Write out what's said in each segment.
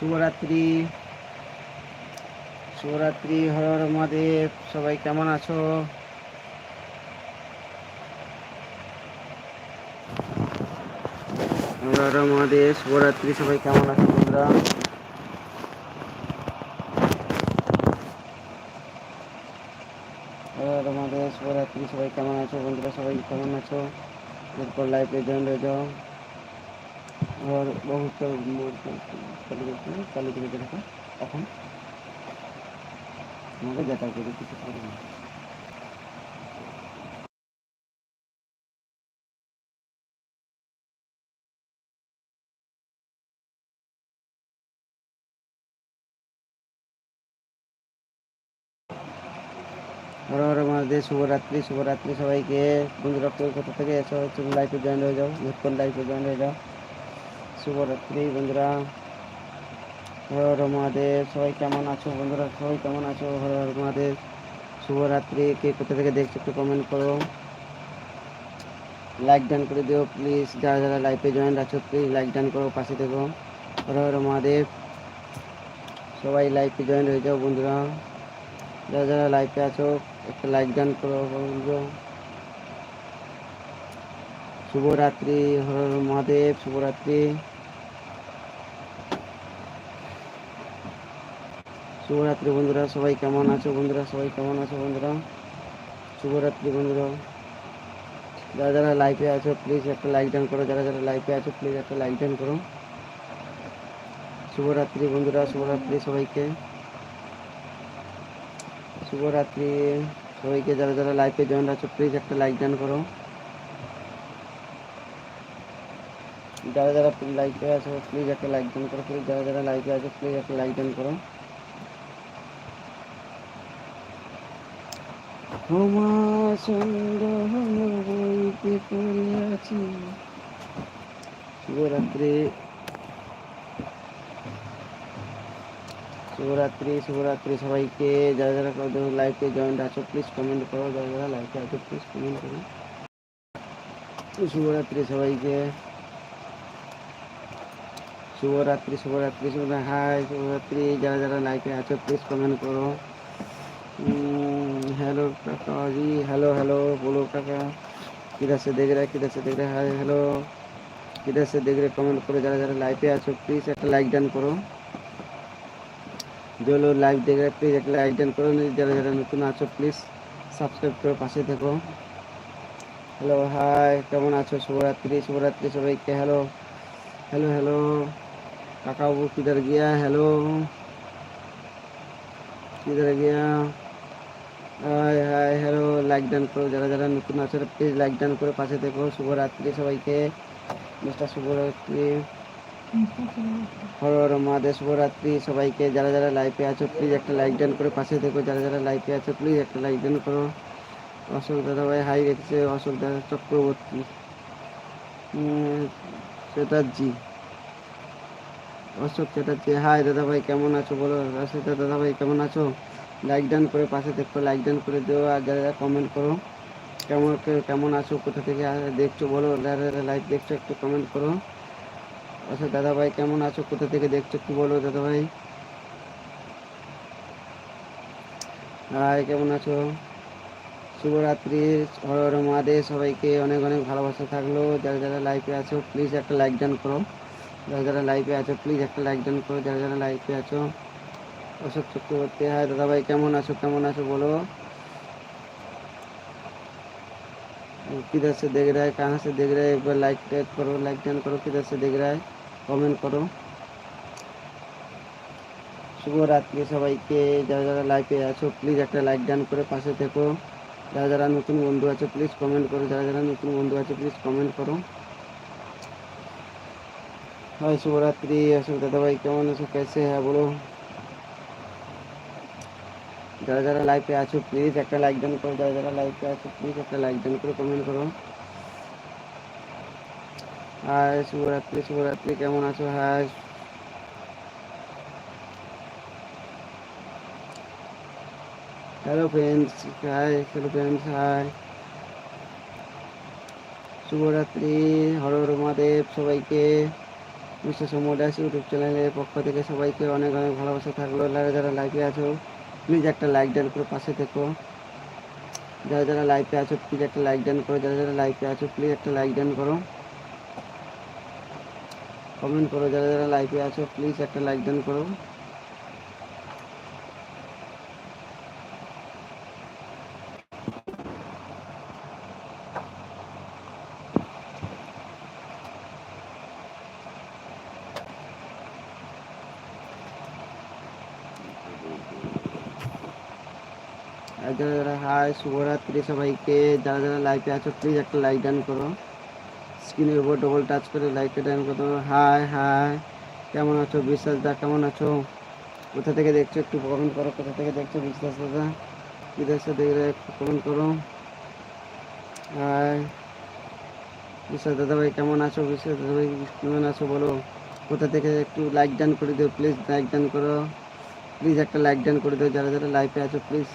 শুভরাত্রি। শুভরাত্রি, হর মহাদেব। সবাই কেমন আছো? হর মহাদেব, শুভরাত্রি, সবাই কেমন আছো বন্ধুরা হর মহাদেব, শুভরাত্রি, সবাই কেমন আছো? বন্ধুরা সবাই কেমন আছো? এরপর লাইভে জয়েন হয়ে যাও আবার অবস্থা চালু করতে চালু করে রেখে এখন। আমাকে যাতায়াত করে কিছু করব না হরে হরে মহাদেব শুভরাত্রি শুভরাত্রি সবাইকে। বন্ধুরা কোথা থেকে এসো এসে লাইফে জয়েন হয়ে যাও ঘুরকন লাইফে জয়েন হয়ে যাও। শুভরাত্রি বন্ধুরা হর হর মহাদেব সবাই কেমন আছো বন্ধুরা সবাই কেমন আছো হর হর মহাদেব শুভরাত্রি কে কোথা থেকে দেখছ একটু কমেন্ট করো। লাইক ডান করে দিও প্লিজ যারা যারা লাইভে জয়েন আছো প্লিজ লাইক ডান করো, পাশে থেকো। হর হর মহাদেব। সবাই লাইভে জয়েন হয়ে যাও বন্ধুরা। যারা যারা লাইভে আছো, একটা লাইক ডান করো বন্ধু শুভরাত্রি, হর হর মহাদেব, শুভরাত্রি। শুভরাত্রি বন্ধুরা, সবাই কেমন আছো বন্ধুরা? সবাই কেমন আছো বন্ধুরা? শুভরাত্রি বন্ধুরা। যারা যারা লাইভে আছো প্লিজ একটা লাইক ডান করো। যারা যারা লাইভে আছো প্লিজ একটা লাইক ডান করো। শুভরাত্রি বন্ধুরা, শুভরাত্রি সবাইকে। শুভরাত্রি সবাইকে, যারা যারা লাইভে জয়েন আছো প্লিজ একটা লাইক ডান করো। যারা যারা লাইভে আছো প্লিজ একটা লাইক ডান করো। প্লিজ যারা যারা লাইভে আছো প্লিজ একটা লাইক ডান করো। তোমার সন্দেহ বইতে পড়ে আছি শুভরাত্রি শুভরাত্রি শুভরাত্রি সবাইকে যারা যারা লাইভে জয়েন্ট আছো প্লিজ কমেন্ট করো যারা যারা লাইভে আছো প্লিজ কমেন্ট করো শুভরাত্রি সবাইকে শুভরাত্রি শুভরাত্রি শুভ হাই শুভরাত্রি যারা যারা লাইভে আছো প্লিজ কমেন্ট করো हेलो काका जी हेलो हेलो बोलो काका किधर से देख रहे हैं किधर से देख रहा है हेलो किधर से देख रहे कमेंट करो ज़रा ज़रा लाइव पे आसो प्लीज़ एक लाइक डन करो जो लोग लाइव देख रहे हैं प्लीज़ एक लाइक डन करो नहीं ज़रा ज़रा नतून आसो प्लीज़ सब्सक्राइब करो সাবস্ক্রাইব করে পাশে থেকো হ্যালো হাই কেমন আছো শুভরাত্রি শুভরাত্রি हेलो हेलो हेलो काका वो किधर गया हेलो किधर गया হ্যালো লাইক ডান করো। যারা যারা নতুন আছে প্লিজ লাইক ডান করে পাশে দেখো শুভরাত্রি সবাইকে। মিস্টার শুভরাত্রি। হর হর মহাদেব, শুভরাত্রি সবাইকে। যারা যারা লাইভে আছো প্লিজ একটা লাইক ডান করে পাশে দেখো যারা যারা লাইভে আছো প্লিজ একটা লাইক ডান করো। অশোক দাদা ভাই হাই রেখেছে। অশোক দাদা চক্রবর্তী। চ্যাটার্জি। অশোক চ্যাটার্জি হাই দাদা ভাই কেমন আছো বলো? অশোক দাদা ভাই কেমন আছো? লাইক ডান করে, পাশে দেখো লাইক ডান করে দিও আর যারা যারা কমেন্ট করো, কেমন কেমন আছো, কোথা থেকে দেখছ, বলো, যারা যারা লাইভ দেখছ, একটু কমেন্ট করো। আচ্ছা দাদা ভাই কেমন আছো, কোথা থেকে দেখছ, একটু বলো দাদা ভাই হাই কেমন আছো? শুভরাত্রি, হর হর মহাদেব, সবাইকে অনেক অনেক ভালোবাসা থাকল। যারা যারা লাইভে আছো প্লিজ একটা লাইক ডান করো। যারা যারা লাইভে আছো প্লিজ একটা লাইক ডান করো। যারা যারা লাইভে আছো অশোক চক্রবর্তী হ্যাঁ দাদা ভাই কেমন আছো কেমন আছো বলো किधर से देख रहा है कहाँ से देख रहा है एक बार लाइक टैग करो लाइक डन करो किधर से देख रहा है कमेंट करो শুভরাত্রি সবাইকে যারা যারা লাইভে আছো প্লিজ একটা লাইক ডান করে পাশে থেকো যারা যারা নতুন বন্ধু আছো প্লিজ কমেন্ট করো যারা যারা নতুন বন্ধু আছে প্লিজ কমেন্ট করো হাই শুভরাত্রি অশোক দাদা ভাই কেমন আছো कैसे है बोलो যারা যারা লাইভে আছো প্লিজ একটা লাইক ডান করো। যারা যারা লাইভে আছো প্লিজ একটা লাইক ডান করে কমেন্ট করো। হাই, শুভরাত্রি শুভরাত্রি, কেমন আছো? Hi. Hello friends hi hello friends hi শুভরাত্রি, হর হর মহাদেব সবাইকে। বিশ্বাস মোডাস ইউটিউব চ্যানেলের পক্ষ থেকে সবাইকে অনেক অনেক ভালোবাসা থাকল। যারা যারা লাইভে আছো প্লিজ একটা লাইক ডান করে পাশে থেকো। যারা যারা লাইভে আছো প্লিজ একটা লাইক ডান করো। যারা যারা লাইভে আছো প্লিজ একটা লাইক ডান করো। কমেন্ট করো। যারা যারা লাইভে আছো প্লিজ একটা লাইক ডান করো। হাই শুভরাত্রি সবাইকে যারা যারা লাইভে আছো প্লিজ একটা লাইক ডান করো স্ক্রিনের উপর ডবল টাচ করে লাইকটা ডান করো হাই হাই কেমন আছো বিশ্বাস দা কেমন আছো কোথা থেকে দেখছ একটু কমেন্ট করো, কোথা থেকে দেখছ বিশ্বাস দাদা? কি দেখছ দেখলে একটু কমেন্ট করো। হাই বিশ্বাস দাদা ভাই, কেমন আছো? বিশ্বাস দাদা ভাই, কেমন আছো বলো? কোথা থেকে একটু লাইক ডান করে দিও প্লিজ লাইক ডান করো। প্লিজ একটা লাইক ডান করে দিও, যারা যারা লাইভে আছো প্লিজ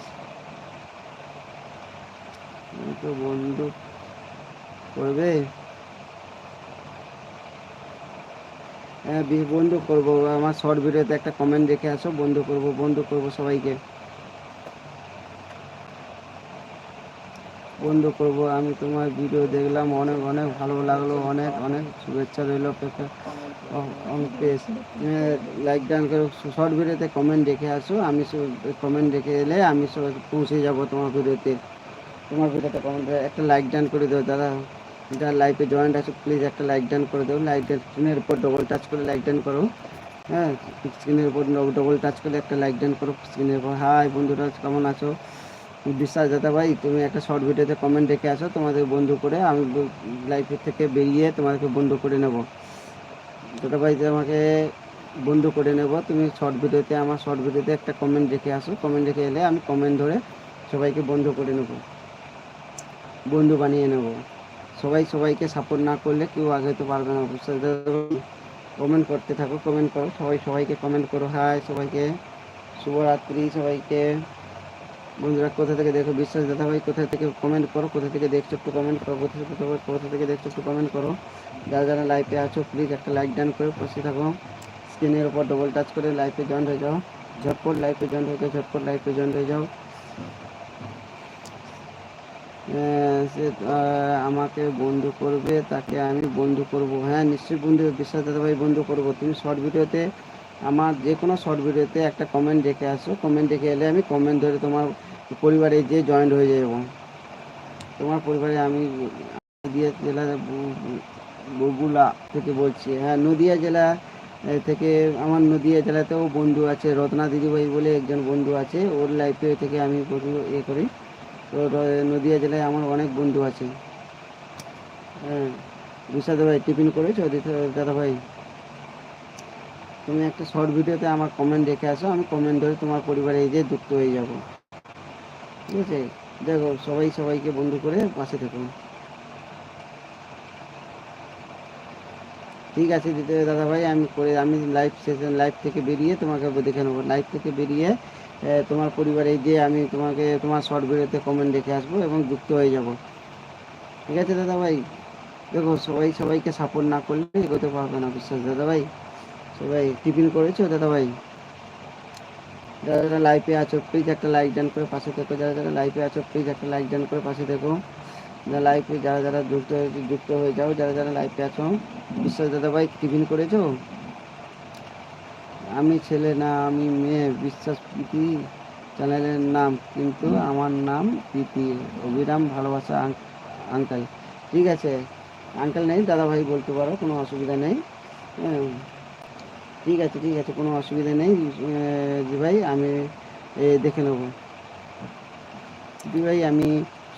তো বন্ধু করবে? হ্যাঁ বন্ধু করব। আমার শর্ট ভিডিওতে একটা কমেন্ট দেখে আসো। বন্ধু করব বন্ধু করব সবাইকে। বন্ধু করব, আমি তোমার ভিডিও দেখলাম। অনেক অনেক ভালো লাগল। অনেক অনেক শুভেচ্ছা রইল। লাইক ডান করে শর্ট ভিডিওতে কমেন্ট দেখে আসো। আমি কমেন্ট দেখে এলে আমি পৌঁছে যাব তোমার ভিডিওতে তোমার ভিডিওতে কমেন্ট একটা লাইক ডান করে দাও দাদা। যারা লাইভে জয়েন্ট আছো প্লিজ একটা লাইক ডান করে দাও। লাইক স্ক্রিনের উপর ডবল টাচ করে লাইক ডান করো। হ্যাঁ স্ক্রিনের উপর ডবল টাচ করে একটা লাইক ডান করো স্ক্রিনের উপর। হাই বন্ধুরা, কেমন আছো? বিশ্বাস দাদা ভাই, তুমি একটা শর্ট ভিডিওতে কমেন্ট রেখে আসো, তোমাদের বন্ধু করে আমি লাইফের থেকে বেরিয়ে তোমাকে বন্ধু করে নেব। দাদা ভাই, তোমাকে বন্ধু করে নেব। তুমি শর্ট ভিডিওতে আমার শর্ট ভিডিওতে একটা কমেন্ট রেখে আসো। কমেন্ট রেখে এলে আমি কমেন্ট ধরে সবাইকে বন্ধু করে নেব। বন্ধু বানিয়ে নেব। সবাই সবাইকে সাপোর্ট না করলে কেউ আগে তো পারবে না কমেন্ট করতে থাকো কমেন্ট করো। সবাই সবাইকে কমেন্ট করো। হাই সবাইকে। শুভরাত্রি সবাইকে। বন্ধুরা, কোথা থেকে দেখো? বিশ্বাস দাদা ভাই কোথা থেকে কমেন্ট করো? কোথা থেকে দেখছ? একটু কমেন্ট করো। কোথা থেকে কোথা থেকে দেখছ? একটু কমেন্ট করো। যারা যারা লাইভে আছো প্লিজ একটা লাইক ডান করে। পাশে থাকো। স্ক্রিনের উপর ডবল টাচ করে লাইভে জয়েন হয়ে যাও। ঝটপট লাইভে জয়েন হয়ে যাও, ঝটপট লাইভে জয়েন হয়ে যাও। সে আমাকে বন্ধু করবে, তাকে আমি বন্ধু করব। হ্যাঁ নিশ্চয়ই বন্ধু, বিশ্বাস দাদা ভাই বন্ধু করব। তুমি শর্ট ভিডিওতে আমার যে কোনো শর্ট ভিডিওতে একটা কমেন্ট রেখে আসো। কমেন্ট রেখে এলে আমি কমেন্ট ধরে তোমার পরিবারে যে জয়েন্ট হয়ে যাব। তোমার পরিবারে আমি নদিয়া জেলা বগুলা থেকে বলছি। হ্যাঁ নদিয়া জেলা থেকে আমার নদিয়া জেলাতেও বন্ধু আছে। রত্না দিদিভাই বলে একজন বন্ধু আছে। ওর লাইফে থেকে আমি ইয়ে করি। নদিয়া জেলায় আমার অনেক বন্ধু আছে। হ্যাঁ ভাই টিফিন করেছ? দাদা ভাই তুমি একটা শর্ট ভিডিওতে আমার কমেন্ট রেখে আসো, আমি কমেন্ট ধরে তোমার পরিবারে এই যে যুক্ত হয়ে যাব। ঠিক আছে? দেখো, সবাই সবাইকে বন্ধু করে পাশে থেকো। ঠিক আছে দিতে দাদা ভাই আমি করে আমি লাইভ সেশন লাইভ থেকে বেরিয়ে তোমাকে দেখে নেব। লাইভ থেকে বেরিয়ে তোমার পরিবারে গিয়ে আমি তোমাকে, তোমার শর্ট ভিডিওতে কমেন্ট রেখে আসব এবং যুক্ত হয়ে যাব। ঠিক আছে দাদা ভাই দেখো, সবাই সবাইকে সাপোর্ট না করলে এগোতে পারবে না, বিশ্বাস। দাদা ভাই সবাই টিফিন করেছ? দাদা ভাই যারা যারা লাইভে আছো প্লিজ একটা লাইক ডান করে পাশে থেকো। যারা যারা লাইভে আছো প্লিজ একটা লাইক ডান করে পাশে থেকো। যারা লাইভে যারা যারা যুক্ত হয়েছে যুক্ত হয়ে যাও, যারা যারা লাইভে আছো, বিশ্বাস দাদা ভাই টিফিন করেছ? আমি ছেলে না আমি মেয়ে বিশ্বাস প্রীতি চ্যানেলের নাম কিন্তু আমার নাম প্রীতি অবিরাম ভালোবাসা আঙ্কেল। ঠিক আছে আঙ্কেল নেই দাদা ভাই বলতে পারো কোনো অসুবিধা নেই। হ্যাঁ ঠিক আছে ঠিক আছে কোনো অসুবিধা নেই। জি ভাই আমি দেখে নেব। জি ভাই আমি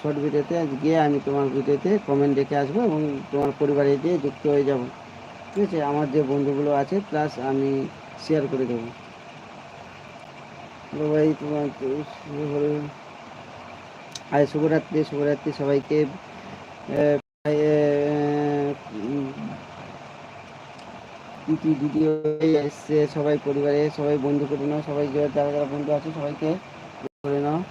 শর্ট ভিডিওতে গিয়ে আমি তোমার ভিডিওতে কমেন্ট দেখে আসব এবং তোমার পরিবারে গিয়ে যুক্ত হয়ে যাব। ঠিক আছে আমার যে বন্ধুগুলো আছে প্লাস আমি শেয়ার করে দেবো। তো ভাই তোমার তো শুভ- আজ শুভরাত্রি শুভরাত্রি সবাইকে। ভিডিও এসছে? সবাই পরিবারে, সবাই বন্ধু করে নাও। সবাই যারা যারা বন্ধু আছে, সবাইকে করে নাও।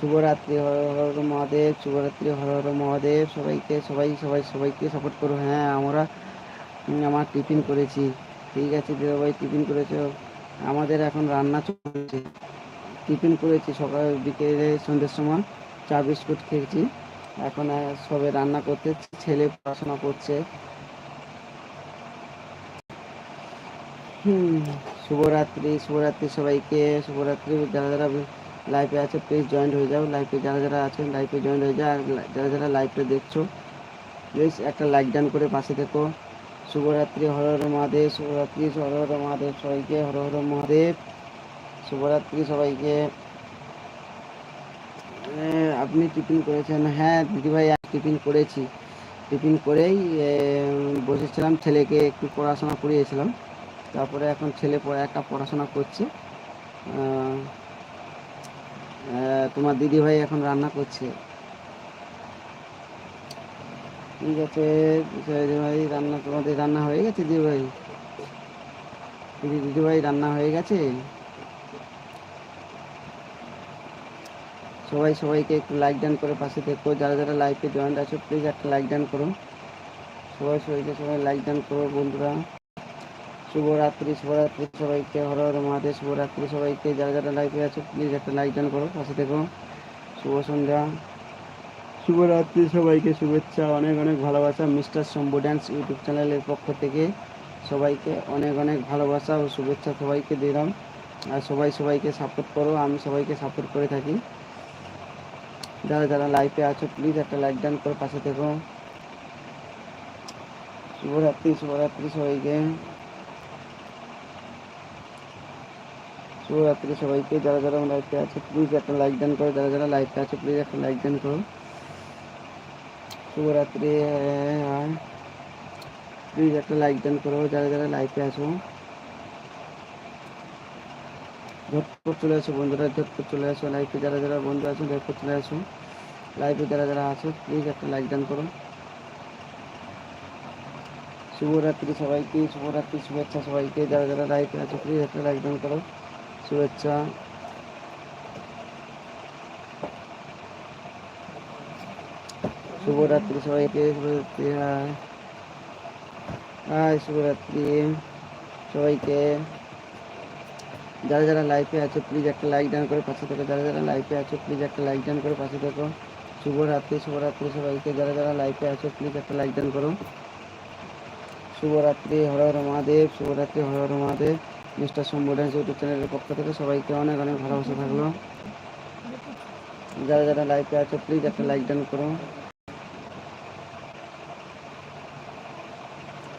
শুভরাত্রি, হর হর মহাদেব। শুভরাত্রি, হর হর মহাদেব। সবাইকে, সবাই সবাই, সবাইকে সাপোর্ট করো। হ্যাঁ আমরা, আমার টিফিন করেছি। ঠিক আছে দিদাভাই টিফিন করেছ। আমাদের এখন রান্না চলছে। টিফিন করেছি, সকাল বিকেলে সন্ধ্যের সময়। চা বিস্কুট খেয়েছি। এখন সবে রান্না করতে ছেলে পড়াশোনা করছে। হুম, শুভরাত্রি শুভরাত্রি সবাইকে। শুভরাত্রি, যারা যারা লাইফে আছে প্লিজ জয়েন্ট হয়ে যাও। লাইফে যারা যারা আছেন লাইফে জয়েন্ট হয়ে যাও। আর যারা যারা লাইভটা দেখছ প্লিজ একটা লাইক ডান করে পাশে থেকো। শুভরাত্রি, হর হর মহাদেব, শুভরাত্রি, হর হর মহাদেব, সবাইকে হর হর মহাদেব, শুভরাত্রি সবাইকে। আপনি টিফিন করেছেন? হ্যাঁ দিদিভাই আমি টিফিন করেছি। টিফিন করেই বসেছিলাম, ছেলেকে একটু পড়াশোনা করিয়েছিলাম। তারপরে এখন ছেলে পড়া- একা পড়াশোনা করছে। তোমার দিদিভাই এখন রান্না করছে। ঠিক আছে দিদিভাই রান্না তোমাদের রান্না হয়ে গেছে, দিদিভাই? দিদি, দিদিভাই, রান্না হয়ে গেছে? সবাই, সবাইকে একটু লাইক ডান করে পাশে থেকো। যারা যারা লাইভে জয়েন্ট আছো প্লিজ একটা লাইক ডান করো। সবাই, সবাইকে, সবাই লাইক ডান করো, বন্ধুরা। শুভরাত্রি শুভরাত্রি সবাইকে, হর হর মহাদেব, শুভরাত্রি সবাইকে। যারা যারা লাইভে আছো প্লিজ একটা লাইক ডান করো, পাশে দেখো শুভ সন্ধ্যা। শুভরাত্রি সবাইকে, শুভেচ্ছা, অনেক অনেক ভালোবাসা মিস্টার শম্ভু ড্যান্স ইউটিউব চ্যানেলের পক্ষ থেকে। সবাইকে অনেক অনেক ভালোবাসা ও শুভেচ্ছা সবাইকে দিলাম আর সবাই সবাইকে সাপোর্ট করো, আমি সবাইকে সাপোর্ট করে থাকি। যারা যারা লাইফে আছো প্লিজ একটা লাইক ডান করে পাশে থেকো। শুভরাত্রি শুভরাত্রি সবাইকে। শুভরাত্রি সবাইকে, যারা যারা লাইফে আছে প্লিজ একটা লাইক ডান করো, যারা যারা লাইফে আছে প্লিজ একটা লাইক ডান করো। শুভরাত্রি প্লিজ একটা লাইক ডান করো, যারা যারা লাইভে আছো। ঝটপট চলে আসো বন্ধুরা, ঝটপট চলে আসো লাইভে যারা যারা বন্ধু আছো, ঝটপট চলে আসো। লাইভে যারা যারা আছো প্লিজ একটা লাইক ডান করো। শুভরাত্রি সবাইকে, শুভরাত্রি, শুভেচ্ছা সবাইকে। যারা যারা লাইভে আছো প্লিজ একটা লাইক ডান করো। শুভেচ্ছা। শুভরাত্রি সবাইকে শুভরাত্রি হাই হাই শুভরাত্রি সবাইকে যারা যারা লাইফে আছে প্লিজ একটা লাইক ডান করে পাশে থেকো যারা যারা লাইফে আছো প্লিজ একটা লাইক ডান করে পাশে থেকো। শুভরাত্রি শুভরাত্রি সবাইকে যারা যারা লাইফে আছো প্লিজ একটা লাইক ডান করো। শুভরাত্রি, হর হর মহাদেব, শুভরাত্রি, Har Har Mahadev. Mister Shambhu dance YouTube চ্যানেলের পক্ষ থেকে সবাইকে অনেক অনেক ভালোবাসা থাকল। যারা যারা লাইফে আছো প্লিজ একটা লাইক ডান করো।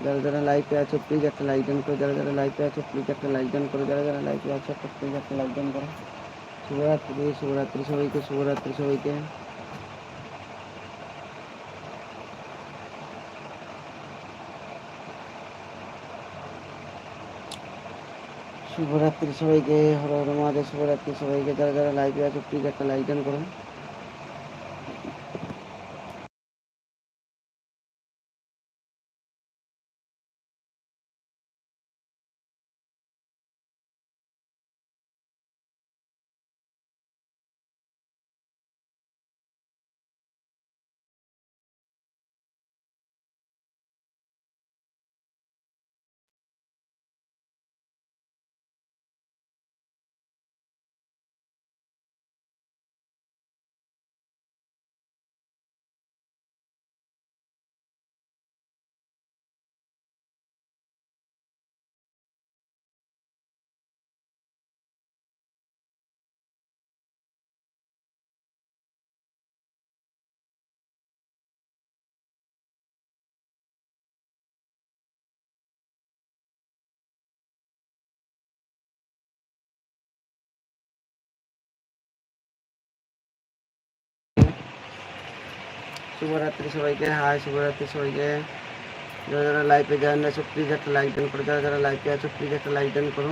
যারা যারা লাইভে আছো প্লিজ একটা লাইক ডান করো যারা যারা লাইভে আছো প্লিজ একটা লাইক ডান করো যারা যারা লাইভে আছো একটা প্লিজ একটা লাইক ডান করো শুভরাত্রি শুভরাত্রি সবাইকে শুভরাত্রি সবাইকে শুভরাত্রি সবাইকে হর হর মহাদেব শুভরাত্রি সবাইকে যারা যারা লাইভে আছো প্লিজ একটা লাইক ডান করো শুভরাত্রি সবাইকে হাই শুভরাত্রি সবাইকে যারা যারা লাইভে জয়েন আছো প্লিজ একটা লাইক ডান করো যারা যারা লাইভে আছো প্লিজ একটা লাইক ডান করো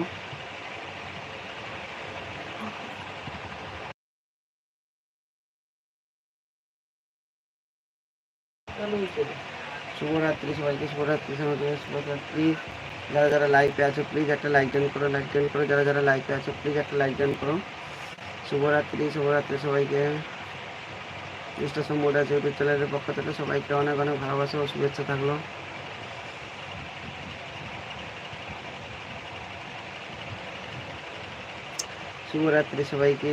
শুভরাত্রি সবাইকে শুভরাত্রি সবাইকে শুভরাত্রি যারা যারা লাইভে আছো প্লিজ একটা লাইক ডান করো লাইক ডান করো যারা যারা লাইভে আছো প্লিজ একটা লাইক ডান করো শুভরাত্রি শুভরাত্রি সবাইকে স্টেশন মোড় আছে বিদ্যালয়ের পক্ষ থেকে সবাইকে অনেক অনেক ভালোবাসা ও শুভেচ্ছা থাকল। শুভরাত্রি সবাইকে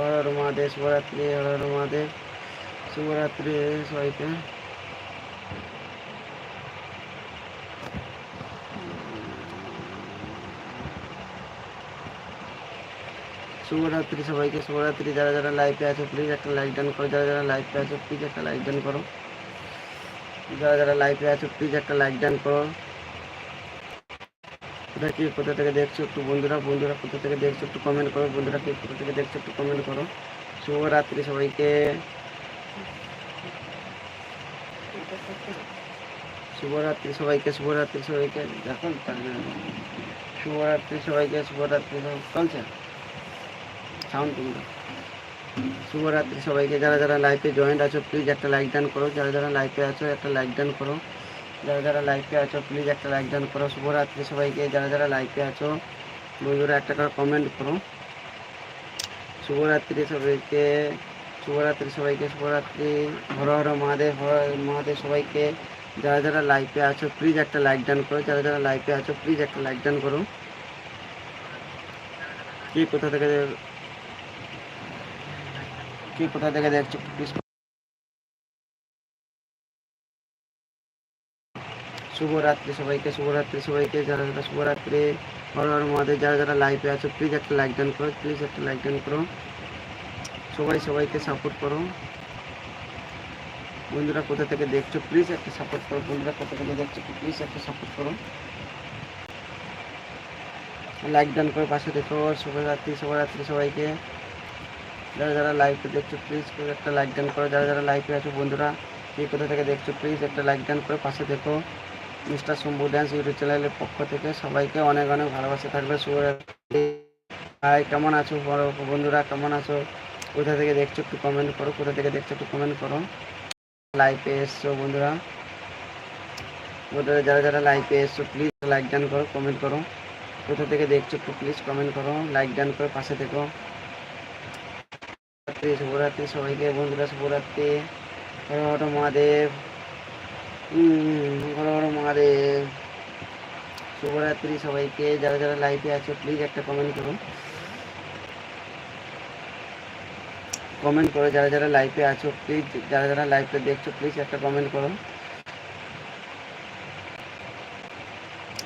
হর মহাদেব, শুভরাত্রি হর মহাদেব। শুভরাত্রি সবাইকে। শুভরাত্রি সবাইকে, শুভরাত্রি। যারা যারা লাইভে আছো প্লিজ একটা লাইক ডান করো। যারা যারা লাইভে আছো প্লিজ একটা লাইক ডান করো। যারা যারা লাইভে আছো প্লিজ একটা লাইক ডান করো। কোথা কি, কোথা থেকে দেখছ একটু বন্ধুরা বন্ধুরা কোথা থেকে দেখছ একটু কমেন্ট করো। বন্ধুরা কি, কোথা থেকে দেখছ একটু কমেন্ট করো। শুভরাত্রি সবাইকে। শুভরাত্রি সবাইকে শুভরাত্রি সবাইকে। দেখো শুভরাত্রি সবাইকে, শুভরাত্রি চলছে? সাউন্ড কিন্তু শুভরাত্রি সবাইকে। যারা যারা লাইভে জয়েন্ট আছো প্লিজ একটা লাইক ডান করো। যারা যারা লাইভে আছো, একটা লাইক ডান করো। যারা যারা লাইভে আছো প্লিজ একটা লাইক ডান করো। শুভরাত্রি সবাইকে। যারা যারা লাইভে আছো, বন্ধুরা একটা করে কমেন্ট করো। শুভরাত্রি সবাইকে। শুভরাত্রি সবাইকে। শুভরাত্রি। হর হর মহাদেব হর মহাদেব সবাইকে। যারা যারা লাইভে আছো প্লিজ একটা লাইক ডান করো। যারা যারা লাইভে আছো প্লিজ একটা লাইক ডান করো। কি কোথা থেকে কি কোথা থেকে দেখছ? প্লিজ শুভরাত্রি সবাইকে শুভরাত্রি সবাইকে, যারা যারা শুভরাত্রি হর হর মহাদেব যারা যারা লাইভে আছো প্লিজ একটা লাইক ডান করো প্লিজ একটা লাইক ডান করো। সবাই সবাইকে সাপোর্ট করো। বন্ধুরা কোথা থেকে দেখছ প্লিজ একটা সাপোর্ট করো। বন্ধুরা কোথা থেকে দেখছ প্লিজ একটা সাপোর্ট করো। লাইক ডান করে, পাশে দেখো। শুভরাত্রি শুভরাত্রি সবাইকে। যারা যারা লাইভে দেখছ প্লিজ একটা লাইক ডান করো। যারা যারা লাইভে আছো, বন্ধুরা, কে কোথা থেকে দেখছ প্লিজ একটা লাইক ডান করে পাশে দেখো। মিস্টার শম্ভু ড্যান্স ইউটিউব চ্যানেলের পক্ষ থেকে সবাইকে অনেক অনেক ভালোবাসা থাকবে, শুভরাত্রি। হাই কেমন আছো? বড় বন্ধুরা, কেমন আছো? কোথা থেকে দেখছ, একটু কমেন্ট করো। কোথা থেকে দেখছ, একটু কমেন্ট করো। লাইভে এসছো, বন্ধুরা। বন্ধুরা, যারা যারা লাইভে এসছো প্লিজ লাইক ডান করো কমেন্ট করো। কোথা থেকে দেখছ, একটু প্লিজ কমেন্ট করো। লাইক ডান করে পাশে থেকো শুভরাত্রি শুভরাত্রি সবাইকে বন্ধুরা শুভরাত্রি হর হর মহাদেব। হর হর মহাদেব। শুভরাত্রি সবাইকে, যারা যারা লাইভে আছে প্লিজ একটা কমেন্ট করুন কমেন্ট করো, যারা যারা লাইভে আছো প্লিজ যারা যারা লাইভটা দেখছ প্লিজ একটা কমেন্ট করো।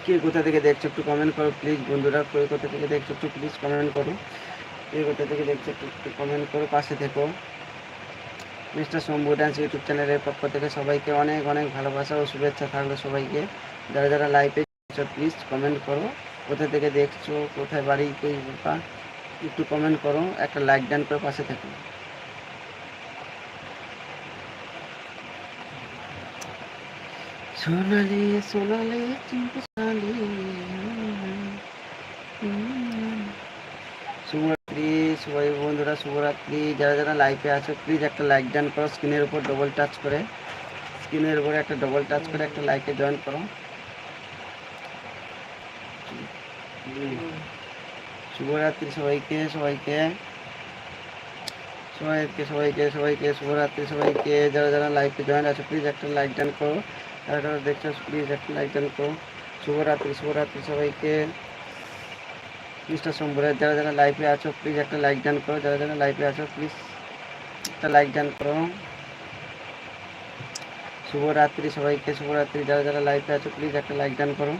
কে কোথা থেকে দেখছ, একটু কমেন্ট করো প্লিজ বন্ধুরা কোথা থেকে দেখছ, একটু প্লিজ কমেন্ট করো। কোথা থেকে দেখছ, একটু কমেন্ট করো, পাশে থেকো। মিস্টার শম্ভু ডান্স ইউটিউব চ্যানেলের পক্ষ থেকে সবাইকে অনেক অনেক ভালোবাসা ও শুভেচ্ছা থাকল সবাইকে। যারা যারা লাইভে প্লিজ কমেন্ট করো। কোথা থেকে দেখছ, কোথায় বাড়ি বা একটু কমেন্ট করো, একটা লাইক ডান করে পাশে থেকো। সোনালি সোনালি চিম্পালি শুভরাত্রি সবাই বন্ধুরা, শুভরাত্রি। যারা যারা লাইভে আছো প্লিজ একটা লাইক ডান করো স্ক্রিনের উপর ডবল টাচ করে। স্ক্রিনের উপরে একটা ডবল টাচ করে একটা লাইকে জয়েন করো। শুভরাত্রি সবাইকে সবাইকে। সবাইকে সবাইকে সবাইকে, শুভরাত্রি সবাইকে। যারা যারা লাইভে জয়েন আছো প্লিজ একটা লাইক ডান করো। যারা যারা দেখছ প্লিজ একটা লাইক ডান করো। শুভরাত্রি শুভরাত্রি সবাইকে। মিস্টার শম্ভুরের যারা যারা লাইভে আছো প্লিজ একটা লাইক ডান করো। যারা যারা লাইভে আছো প্লিজ একটা লাইক ডান করো। শুভরাত্রি সবাইকে, শুভরাত্রি। যারা যারা লাইভে আছো প্লিজ একটা লাইক ডান করো।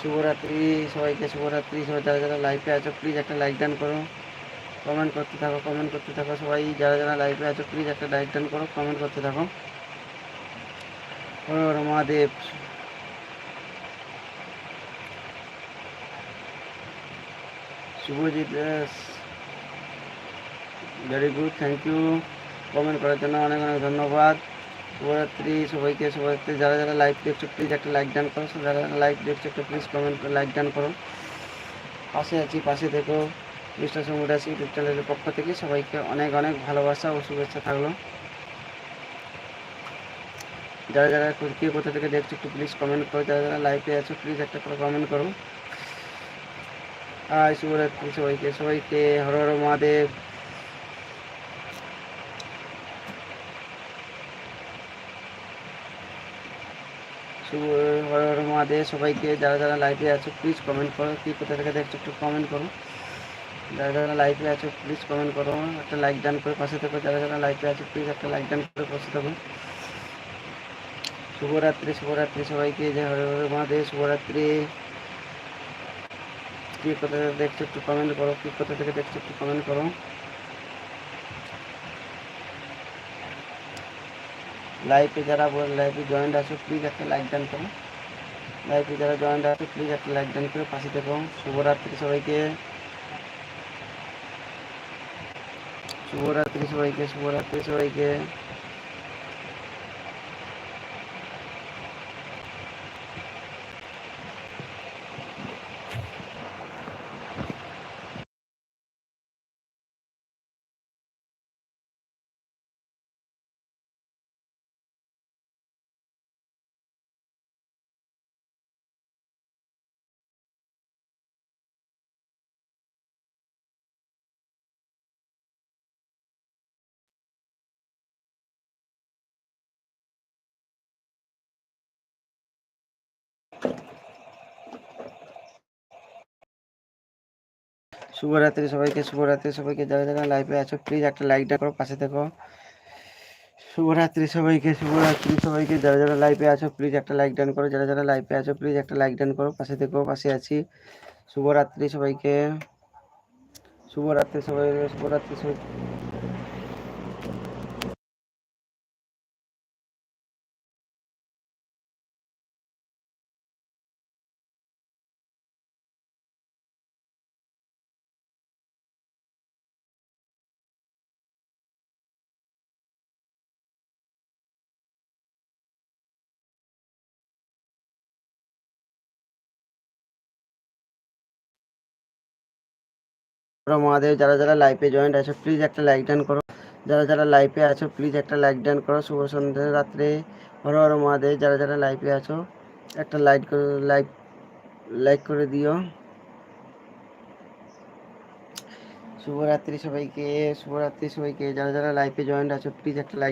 শুভরাত্রি সবাইকে, শুভরাত্রি। সবাই যারা যারা লাইভে আছো প্লিজ একটা লাইক ডান করো। কমেন্ট করতে থাকো কমেন্ট করতে থাকো। সবাই যারা যারা লাইভে আছো প্লিজ একটা লাইক ডান করো। কমেন্ট করতে থাকো। Har Mahadev. Subhajit very good thank you comment করার জন্য অনেক অনেক ধন্যবাদ। শুভরাত্রি সবাইকে, শুভরাত্রি। যারা যারা লাইভ দেখছ প্লিজ একটা লাইক ডান করো। যারা যারা লাইভ দেখছ, একটা প্লিজ কমেন্ট করে লাইক ডান করো। পাশে আছি, পাশে দেখো মিস্টার সমুদাস ইউটিউব চ্যানেলের পক্ষ থেকে। সবাইকে অনেক অনেক ভালোবাসা ও শুভেচ্ছা থাকল। যারা যারা কে কোথা থেকে দেখছ, একটু প্লিজ কমেন্ট করো। যারা যারা লাইভে আছো প্লিজ একটা করে কমেন্ট করো। হাই শুভরাত্রি সবাইকে সবাইকে হর হর মহাদেব। শুভ হর হর মহাদেব, সবাইকে যারা যারা লাইভে আছো প্লিজ কমেন্ট করো, কি কোথা থেকে দেখছ একটু কমেন্ট করো। যারা যারা লাইভে আছো প্লিজ কমেন্ট করো, একটা লাইক ডান করে পাশে থাকো। যারা যারা লাইভে আছো প্লিজ একটা লাইক ডান করে পাশে থাকো। শুভরাত্রি শুভরাত্রি সবাইকে যে হরে হরে মহাদেব, শুভরাত্রি। কি কোথা থেকে দেখছ একটু কমেন্ট করো, কি কোথা থেকে দেখছ একটু কমেন্ট করো। লাইভে যারা লাইভে জয়েন্ট আছো প্লিজ একটা লাইক ডান করো লাইভে যারা জয়েন্ট আছো প্লিজ একটা লাইক ডান করে পাশে দেখো শুভরাত্রি সবাইকে। শুভরাত্রি সবাইকে শুভরাত্রি সবাইকে। শুভরাত্রি সবাইকে শুভরাত্রি সবাইকে। যারা যারা লাইভে আছো প্লিজ একটা লাইক ডান করো পাশে দেখো। শুভরাত্রি সবাইকে শুভরাত্রি সবাইকে। যারা যারা লাইভে আছো প্লিজ একটা লাইক ডান করো। যারা যারা লাইভে আছো প্লিজ একটা লাইক ডান করো। পাশে দেখো, পাশে আছি। শুভরাত্রি সবাইকে। শুভরাত্রি সবাই শুভরাত্রি সবাই। মহাদেব, যারা যারা লাইভে জয়েন্ট আছে প্লিজ একটা লাইক ডান করো। যারা যারা লাইভে আছো প্লিজ একটা লাইক ডান করো। শুভ সন্ধ্যা রাত্রে। হর হর মহাদেব, যারা যারা লাইভে আছো, একটা লাইক লাইক লাইক করে দিও। শুভরাত্রি সবাইকে শুভরাত্রি সবাইকে। যারা যারা লাইভে জয়েন্ট আছো প্লিজ একটা লাইক